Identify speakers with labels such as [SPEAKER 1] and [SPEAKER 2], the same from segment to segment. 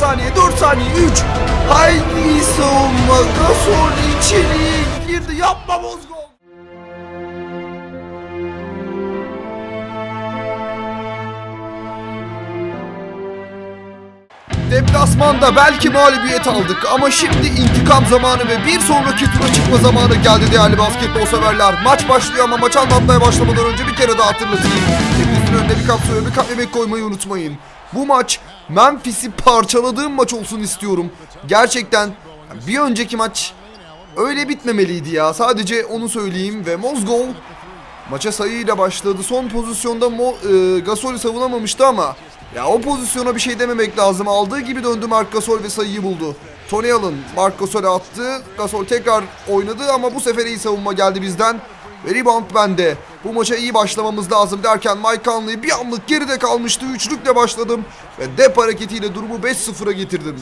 [SPEAKER 1] saniye 4 saniye 3 Haydi savunma Gasol içeriye girdi? Yapma Mozgov Deplasmanda belki mağlubiyet aldık ama şimdi intikam zamanı ve bir sonraki tura çıkma zamanı geldi değerli basketbol severler. Maç başlıyor ama maç anlatmaya başlamadan önce bir kere daha hatırlatayım. Hepinizin önüne bir kap suya bir kap yemek koymayı unutmayın. Bu maç Memphis'i parçaladığım maç olsun istiyorum. Gerçekten bir önceki maç öyle bitmemeliydi ya. Sadece onu söyleyeyim ve Mozgov maça sayıyla başladı. Son pozisyonda Mo, e, Gasol'ü savunamamıştı ama ya o pozisyona bir şey dememek lazım. Aldığı gibi döndü Mark Gasol ve sayıyı buldu. Tony Allen Mark Gasol'e attı. Gasol tekrar oynadı ama bu sefer iyi savunma geldi bizden. Ve rebound bende. Bu maça iyi başlamamız lazım derken Mike Conley bir anlık geride kalmıştı. Üçlükle başladım ve dep hareketiyle durumu 5-0'a getirdim.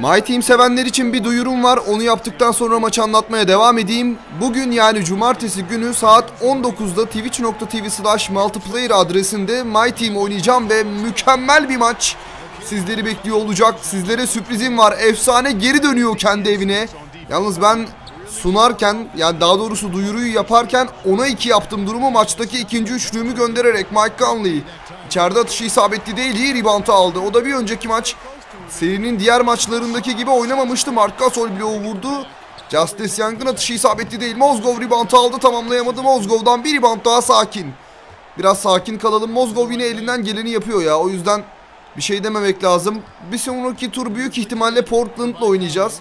[SPEAKER 1] My Team sevenler için bir duyurum var. Onu yaptıktan sonra maçı anlatmaya devam edeyim. Bugün yani cumartesi günü saat 19'da twitch.tv slash multiplayer adresinde My Team oynayacağım ve mükemmel bir maç sizleri bekliyor olacak. Sizlere sürprizim var. Efsane geri dönüyor kendi evine. Yalnız ben sunarken yani daha doğrusu duyuruyu yaparken ona 2 yaptım durumu maçtaki ikinci üçlüğümü göndererek Mike Conley içeride atışı isabetli değil iyi rebound'ı aldı. O da bir önceki maç serinin diğer maçlarındaki gibi oynamamıştı. Mark Gasol bloğu vurdu. Justice Young'ın atışı isabetli değil. Mozgov rebound'ı aldı tamamlayamadı. Mozgov'dan bir rebound daha sakin. Biraz sakin kalalım. Mozgov yine elinden geleni yapıyor ya. O yüzden bir şey dememek lazım. Bir sonraki tur büyük ihtimalle Portland'la oynayacağız.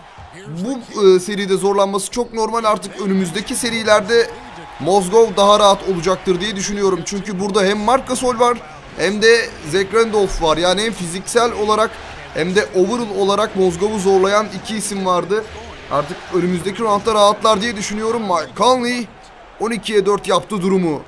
[SPEAKER 1] Bu e, seride zorlanması çok normal artık önümüzdeki serilerde Mozgov daha rahat olacaktır diye düşünüyorum. Çünkü burada hem Mark Gasol var hem de Zach Randolph var. Yani hem fiziksel olarak hem de overall olarak Mozgov'u zorlayan iki isim vardı. Artık önümüzdeki roundda rahatlar diye düşünüyorum. Mike Conley 12'ye 4 yaptı durumu.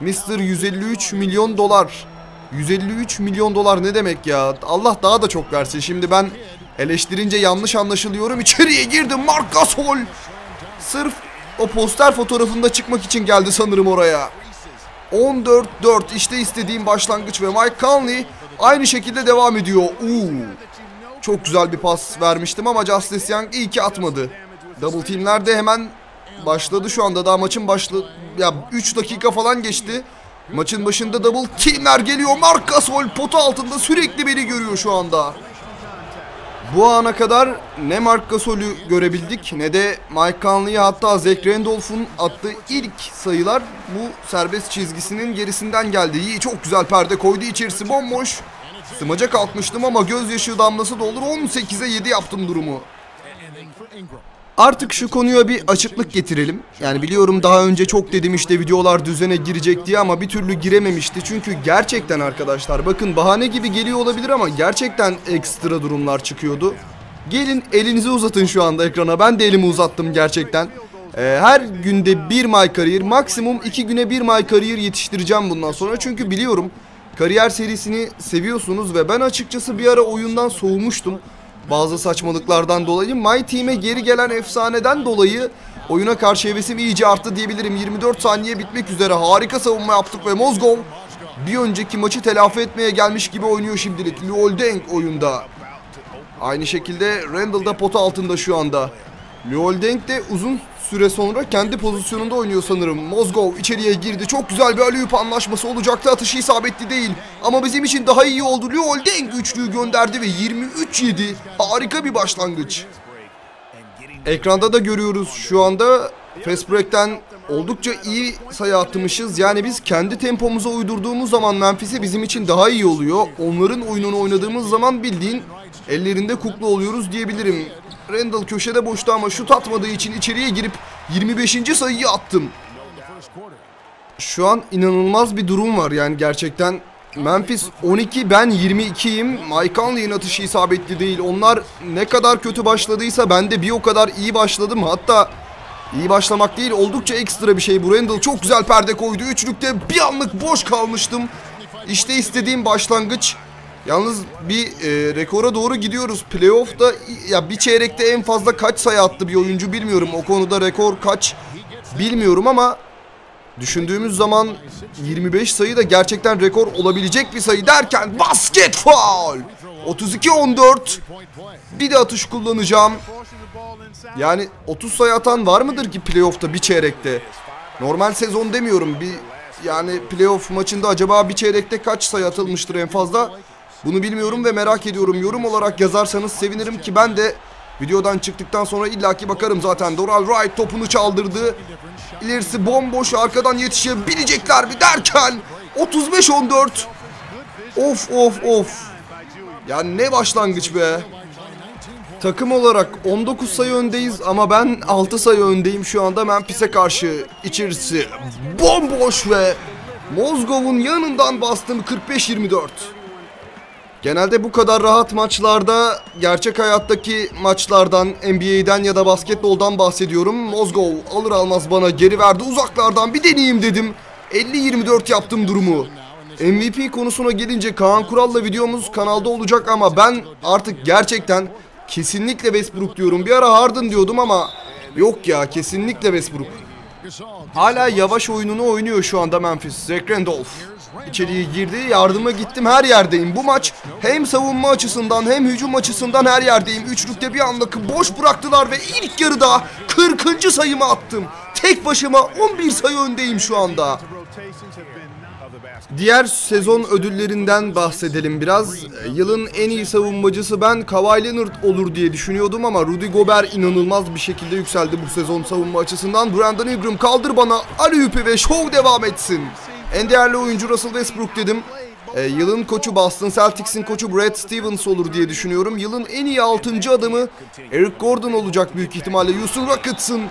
[SPEAKER 1] Mr. 153 milyon dolar. 153 milyon dolar ne demek ya? Allah daha da çok versin. Şimdi ben eleştirince yanlış anlaşılıyorum. İçeriye girdim Mark Gasol. Sırf o poster fotoğrafında çıkmak için geldi sanırım oraya. 14-4 işte istediğim başlangıç ve Mike Conley aynı şekilde devam ediyor. Uuu. Çok güzel bir pas vermiştim ama Justice Young iyi ki atmadı. Double teamler de hemen başladı şu anda daha maçın başlı ya 3 dakika falan geçti. Maçın başında double teamler geliyor. Mark Gasol potu altında sürekli beni görüyor şu anda. Bu ana kadar ne Mark Gasol'ü görebildik ne de Mike Conley'i hatta Zach Randolph'un attığı ilk sayılar bu serbest çizgisinin gerisinden geldi. İyi çok güzel perde koydu içerisi bomboş. Sımaca kalkmıştım ama gözyaşı damlası da olur 18'e 7 yaptım durumu. Artık şu konuya bir açıklık getirelim. Yani biliyorum daha önce çok dedim işte videolar düzene girecek diye ama bir türlü girememişti. Çünkü gerçekten arkadaşlar bakın bahane gibi geliyor olabilir ama gerçekten ekstra durumlar çıkıyordu. Gelin elinizi uzatın şu anda ekrana. Ben de elimi uzattım gerçekten. Ee, her günde bir My Career maksimum iki güne bir My Career yetiştireceğim bundan sonra. Çünkü biliyorum kariyer serisini seviyorsunuz ve ben açıkçası bir ara oyundan soğumuştum bazı saçmalıklardan dolayı My Team'e geri gelen efsaneden dolayı oyuna karşı hevesim iyice arttı diyebilirim. 24 saniye bitmek üzere harika savunma yaptık ve Mozgov bir önceki maçı telafi etmeye gelmiş gibi oynuyor şimdilik. Luol Deng oyunda. Aynı şekilde Randall da pota altında şu anda. Deng de uzun süre sonra kendi pozisyonunda oynuyor sanırım. Mozgov içeriye girdi. Çok güzel bir alüyüp anlaşması olacaktı. Atışı isabetli değil. Ama bizim için daha iyi oldu. Luol Deng üçlüyü gönderdi ve 23-7. Harika bir başlangıç. Ekranda da görüyoruz şu anda fast break'ten oldukça iyi sayı atmışız. Yani biz kendi tempomuza uydurduğumuz zaman Memphis'e bizim için daha iyi oluyor. Onların oyununu oynadığımız zaman bildiğin ellerinde kukla oluyoruz diyebilirim. Randall köşede boştu ama şut atmadığı için içeriye girip 25. sayıyı attım. Şu an inanılmaz bir durum var yani gerçekten. Memphis 12 ben 22'yim. Mike Conley'in atışı isabetli değil. Onlar ne kadar kötü başladıysa ben de bir o kadar iyi başladım. Hatta iyi başlamak değil oldukça ekstra bir şey bu. Randall çok güzel perde koydu. Üçlükte bir anlık boş kalmıştım. İşte istediğim başlangıç. Yalnız bir e, rekora doğru gidiyoruz. Playoff'ta ya bir çeyrekte en fazla kaç sayı attı bir oyuncu bilmiyorum. O konuda rekor kaç bilmiyorum ama Düşündüğümüz zaman 25 sayı da gerçekten rekor olabilecek bir sayı derken basket foul. 32-14. Bir de atış kullanacağım. Yani 30 sayı atan var mıdır ki playoff'ta bir çeyrekte? Normal sezon demiyorum. Bir yani playoff maçında acaba bir çeyrekte kaç sayı atılmıştır en fazla? Bunu bilmiyorum ve merak ediyorum. Yorum olarak yazarsanız sevinirim ki ben de videodan çıktıktan sonra illaki bakarım zaten. Doral Wright topunu çaldırdı. İlerisi bomboş arkadan yetişebilecekler mi derken 35-14. Of of of. Yani ne başlangıç be. Takım olarak 19 sayı öndeyiz ama ben 6 sayı öndeyim şu anda Memphis'e karşı. içerisi bomboş ve Mozgov'un yanından bastım 45-24. Genelde bu kadar rahat maçlarda gerçek hayattaki maçlardan, NBA'den ya da basketboldan bahsediyorum. Mozgov alır almaz bana geri verdi. Uzaklardan bir deneyeyim dedim. 50-24 yaptım durumu. MVP konusuna gelince Kaan Kural'la videomuz kanalda olacak ama ben artık gerçekten kesinlikle Westbrook diyorum. Bir ara Harden diyordum ama yok ya kesinlikle Westbrook. Hala yavaş oyununu oynuyor şu anda Memphis. Zach Randolph içeriye girdi. Yardıma gittim her yerdeyim. Bu maç hem savunma açısından hem hücum açısından her yerdeyim. Üçlükte bir anlık boş bıraktılar ve ilk yarıda 40. sayımı attım. Tek başıma 11 sayı öndeyim şu anda. Diğer sezon ödüllerinden bahsedelim biraz. Yılın en iyi savunmacısı ben Kawhi Leonard olur diye düşünüyordum ama Rudy Gobert inanılmaz bir şekilde yükseldi bu sezon savunma açısından. Brandon Ingram kaldır bana Aliyup'i ve show devam etsin. En değerli oyuncu Russell Westbrook dedim. Ee, yılın koçu Boston Celtics'in koçu Brad Stevens olur diye düşünüyorum. Yılın en iyi 6. adamı Eric Gordon olacak büyük ihtimalle. Houston Rockets'ın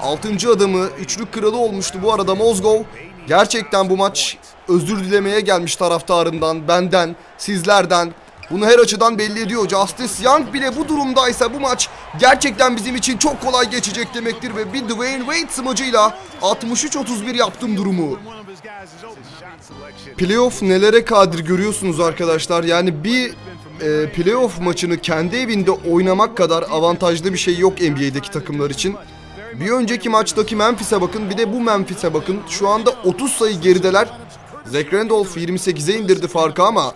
[SPEAKER 1] 6. adamı üçlük kralı olmuştu bu arada Mozgov. Gerçekten bu maç özür dilemeye gelmiş taraftarından, benden, sizlerden. Bunu her açıdan belli ediyor. Justice Young bile bu durumdaysa bu maç gerçekten bizim için çok kolay geçecek demektir ve bir Dwayne Wade smacıyla 63-31 yaptım durumu. Playoff nelere kadir görüyorsunuz arkadaşlar. Yani bir e, playoff maçını kendi evinde oynamak kadar avantajlı bir şey yok NBA'deki takımlar için. Bir önceki maçtaki Memphis'e bakın bir de bu Memphis'e bakın. Şu anda 30 sayı gerideler. Zach Randolph 28'e indirdi farkı ama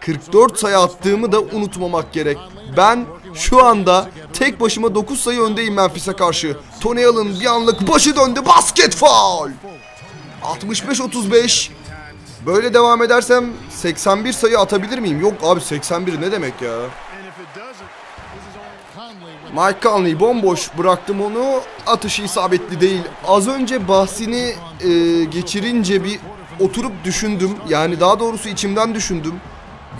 [SPEAKER 1] 44 sayı attığımı da unutmamak gerek. Ben şu anda tek başıma 9 sayı öndeyim Memphis'e karşı. Tony Allen bir anlık başı döndü basket foul. 65-35. Böyle devam edersem 81 sayı atabilir miyim? Yok abi 81 ne demek ya? Mike Conley bomboş bıraktım onu. Atışı isabetli değil. Az önce bahsini e, geçirince bir oturup düşündüm. Yani daha doğrusu içimden düşündüm.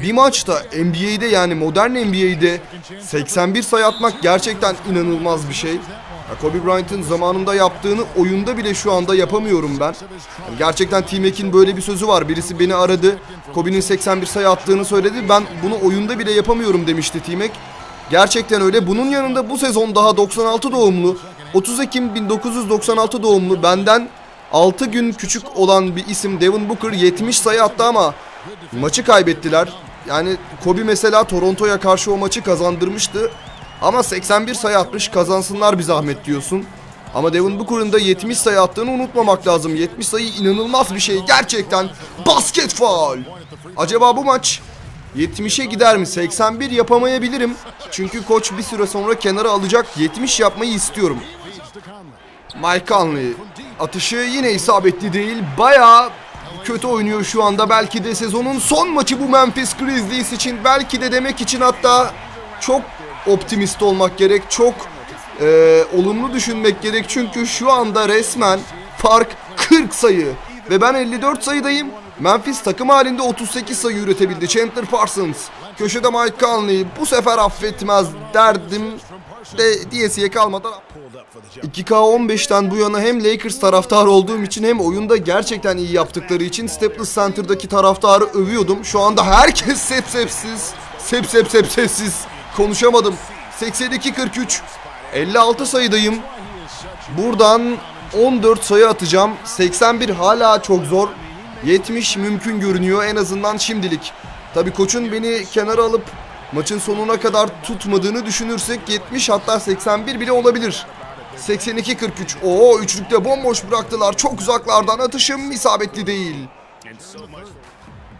[SPEAKER 1] Bir maçta NBA'de yani modern NBA'de 81 sayı atmak gerçekten inanılmaz bir şey. Kobe Bryant'ın zamanında yaptığını oyunda bile şu anda yapamıyorum ben. Yani gerçekten T-Mac'in böyle bir sözü var. Birisi beni aradı. Kobe'nin 81 sayı attığını söyledi. Ben bunu oyunda bile yapamıyorum demişti T-Mac. Gerçekten öyle. Bunun yanında bu sezon daha 96 doğumlu, 30 Ekim 1996 doğumlu benden 6 gün küçük olan bir isim Devin Booker 70 sayı attı ama maçı kaybettiler. Yani Kobe mesela Toronto'ya karşı o maçı kazandırmıştı. Ama 81 sayı atmış kazansınlar bir zahmet diyorsun. Ama Devin Booker'ın da 70 sayı attığını unutmamak lazım. 70 sayı inanılmaz bir şey. Gerçekten basket faul. Acaba bu maç 70'e gider mi? 81 yapamayabilirim. Çünkü koç bir süre sonra kenara alacak. 70 yapmayı istiyorum. Mike Conley atışı yine isabetli değil. Baya kötü oynuyor şu anda. Belki de sezonun son maçı bu Memphis Grizzlies için. Belki de demek için hatta çok optimist olmak gerek. Çok e, olumlu düşünmek gerek. Çünkü şu anda resmen fark 40 sayı. Ve ben 54 sayıdayım. Memphis takım halinde 38 sayı üretebildi. Chandler Parsons. Köşede Mike Conley. Bu sefer affetmez derdim de diyesiye kalmadan 2K15'ten bu yana hem Lakers taraftarı olduğum için hem oyunda gerçekten iyi yaptıkları için Staples Center'daki taraftarı övüyordum. Şu anda herkes sep sepsiz. Sep sep sep sessiz. Konuşamadım. 82-43. 56 sayıdayım. Buradan 14 sayı atacağım. 81 hala çok zor. 70 mümkün görünüyor en azından şimdilik. Tabii koçun beni kenara alıp maçın sonuna kadar tutmadığını düşünürsek 70 hatta 81 bile olabilir. 82-43. Oo üçlükte bomboş bıraktılar. Çok uzaklardan atışım isabetli değil.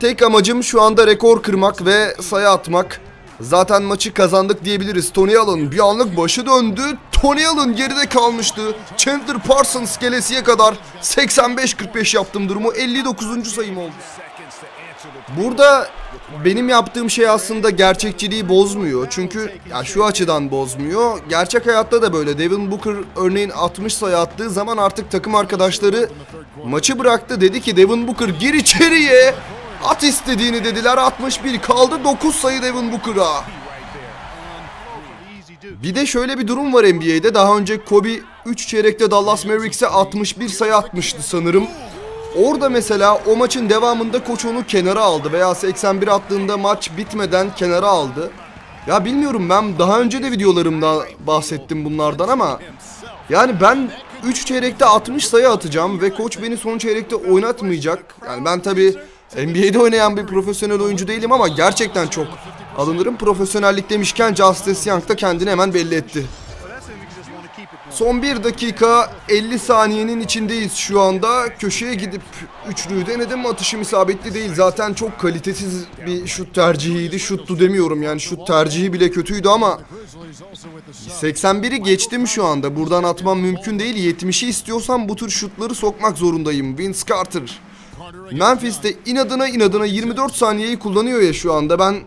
[SPEAKER 1] Tek amacım şu anda rekor kırmak ve sayı atmak. Zaten maçı kazandık diyebiliriz. Tony Allen bir anlık başı döndü. Tony Allen geride kalmıştı. Chandler Parsons gelesiye kadar 85-45 yaptım durumu. 59. sayım oldu. Burada benim yaptığım şey aslında gerçekçiliği bozmuyor. Çünkü ya şu açıdan bozmuyor. Gerçek hayatta da böyle. Devin Booker örneğin 60 sayı attığı zaman artık takım arkadaşları maçı bıraktı. Dedi ki Devin Booker gir içeriye. At istediğini dediler. 61 kaldı. 9 sayı Devin Booker'a. Bir de şöyle bir durum var NBA'de. Daha önce Kobe 3 çeyrekte Dallas Mavericks'e 61 sayı atmıştı sanırım. Orada mesela o maçın devamında koç onu kenara aldı veya 81 attığında maç bitmeden kenara aldı. Ya bilmiyorum ben daha önce de videolarımda bahsettim bunlardan ama yani ben 3 çeyrekte 60 sayı atacağım ve koç beni son çeyrekte oynatmayacak. Yani ben tabi NBA'de oynayan bir profesyonel oyuncu değilim ama gerçekten çok alınırım. Profesyonellik demişken Justice Young da kendini hemen belli etti. Son 1 dakika 50 saniyenin içindeyiz şu anda. Köşeye gidip üçlüyü denedim. Atışım isabetli değil. Zaten çok kalitesiz bir şut tercihiydi. Şuttu demiyorum yani şut tercihi bile kötüydü ama 81'i geçtim şu anda. Buradan atmam mümkün değil. 70'i istiyorsam bu tür şutları sokmak zorundayım. Vince Carter. Memphis'te inadına inadına 24 saniyeyi kullanıyor ya şu anda. Ben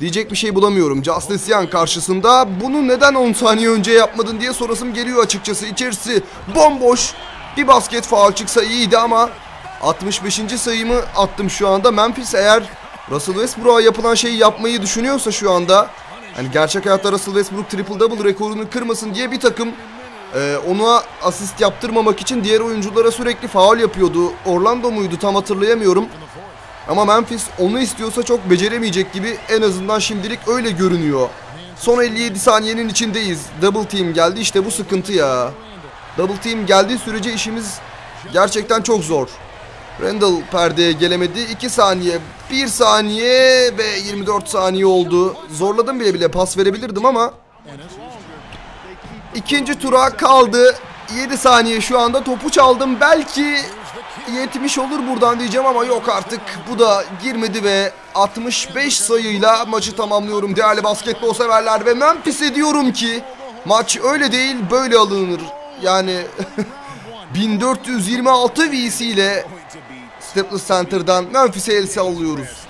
[SPEAKER 1] Diyecek bir şey bulamıyorum. Justice Young karşısında bunu neden 10 saniye önce yapmadın diye sorasım geliyor açıkçası. İçerisi bomboş. Bir basket faul çıksa iyiydi ama 65. sayımı attım şu anda. Memphis eğer Russell Westbrook'a yapılan şeyi yapmayı düşünüyorsa şu anda hani gerçek hayatta Russell Westbrook triple double rekorunu kırmasın diye bir takım e, ona asist yaptırmamak için diğer oyunculara sürekli faul yapıyordu. Orlando muydu tam hatırlayamıyorum. Ama Memphis onu istiyorsa çok beceremeyecek gibi en azından şimdilik öyle görünüyor. Son 57 saniyenin içindeyiz. Double team geldi işte bu sıkıntı ya. Double team geldiği sürece işimiz gerçekten çok zor. Randall perdeye gelemedi. 2 saniye, 1 saniye ve 24 saniye oldu. Zorladım bile bile pas verebilirdim ama ikinci tura kaldı. 7 saniye şu anda topu çaldım. Belki 70 olur buradan diyeceğim ama yok artık. Bu da girmedi ve 65 sayıyla maçı tamamlıyorum değerli basketbol severler ve Memphis'e diyorum ki maç öyle değil böyle alınır. Yani 1426 VC ile Staples Center'dan Memphis'e el sallıyoruz.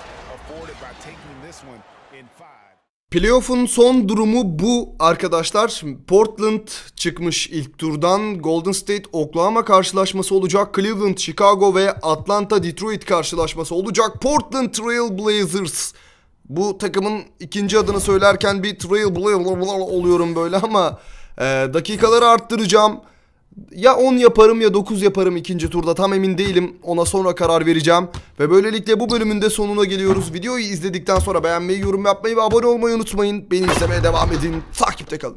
[SPEAKER 1] Playoff'un son durumu bu arkadaşlar. Portland çıkmış ilk turdan. Golden State Oklahoma karşılaşması olacak. Cleveland, Chicago ve Atlanta Detroit karşılaşması olacak. Portland Trail Blazers. Bu takımın ikinci adını söylerken bir Trail Blazers oluyorum böyle ama e, dakikaları arttıracağım. Ya 10 yaparım ya 9 yaparım ikinci turda tam emin değilim. Ona sonra karar vereceğim. Ve böylelikle bu bölümün de sonuna geliyoruz. Videoyu izledikten sonra beğenmeyi, yorum yapmayı ve abone olmayı unutmayın. Beni izlemeye devam edin. Takipte kalın.